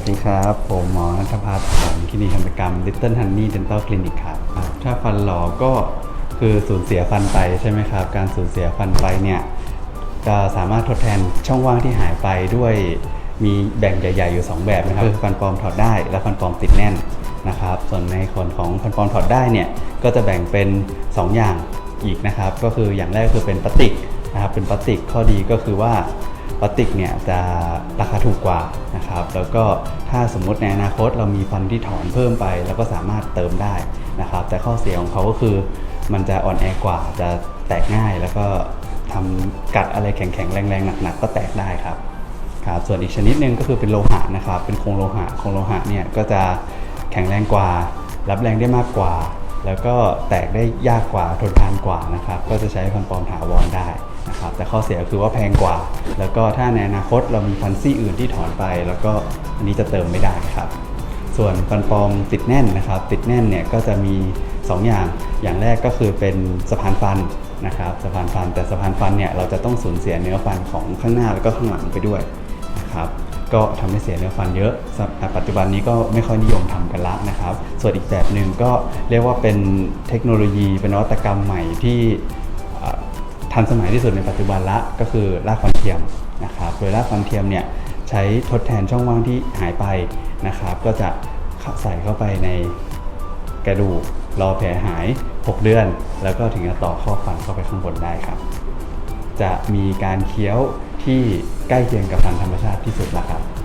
ัสดีครับ ผมหมอนัทพัฒน์ของคลินิกทันตกรรม Little Honey Dental Clinic ครับ ถ้าฟันหลอก็คือสูญเสียฟันไปใช่ไหมครับ การสูญเสียฟันไปเนี่ยจะสามารถทดแทนช่องว่างที่หายไปด้วยมีแบ่งใหญ่ ๆ อยู่ 2 แบบนะครับคือฟันปลอมถอดได้และฟันปลอมติดแน่นนะครับ ส่วนในคนของฟันปลอมถอดได้เนี่ยก็จะแบ่งเป็น 2 อย่างอีกนะครับ ก็คืออย่างแรกคือเป็นพลาสติกนะครับเป็นพลาสติกข้อดีก็คือว่า พลาสติกเนี่ยจะราคาถูกกว่านะครับ แล้วก็ถ้าสมมติในอนาคตเรามีฟันที่ถอนเพิ่มไป แล้วก็สามารถเติมได้นะครับ แต่ข้อเสียของเขาก็คือ มันจะอ่อนแอกว่าจะแตกง่าย แล้วก็ทำกัดอะไรแข็งๆแรงๆหนักๆก็แตกได้ครับครับส่วนอีกชนิดหนึ่งก็คือเป็นโลหะนะครับ เป็นโครงโลหะโครงโลหะเนี่ยก็จะแข็งแรงกว่า รับแรงได้มากกว่า แล้วก็แตกได้ยากกว่าทนทานกว่านะครับ ก็จะใช้ฟันปลอมถาวรได้นะครับ แต่ข้อเสียคือว่าแพงกว่า แล้วก็ถ้าในอนาคตเรามีฟันซี่อื่นที่ถอนไป แล้วก็อันนี้จะเติมไม่ได้ครับ ส่วนฟันปลอมติดแน่นนะครับ ติดแน่นเนี่ยก็จะมี 2 อย่าง อย่างแรกก็คือเป็นสะพานฟันนะครับสะพานฟันแต่สะพานฟันเนี่ยเราจะต้องสูญเสียเนื้อฟันของข้างหน้าแล้วก็ข้างหลังไปด้วยนะครับ ก็ทำให้เสียเนื้อฟันเยอะปัจจุบันนี้ก็ไม่ค่อยนิยมทำกันละนะครับ ส่วนอีกแบบหนึ่งก็เรียกว่าเป็นเทคโนโลยีเป็นนวัตกรรมใหม่ที่ทันสมัยที่สุดในปัจจุบันละก็คือรากฟันเทียมนะครับโดยรากฟันเทียมเนี่ยใช้ทดแทนช่องว่างที่หายไปนะครับ ก็จะใส่เข้าไปในกระดูกรอแผลหาย 6 เดือน แล้วก็ถึงจะต่อข้อฟันเข้าไปข้างบนได้ครับ จะมีการเคี้ยวที่ใกล้เคียงกับฟันธรรมชาติที่สุดละครับ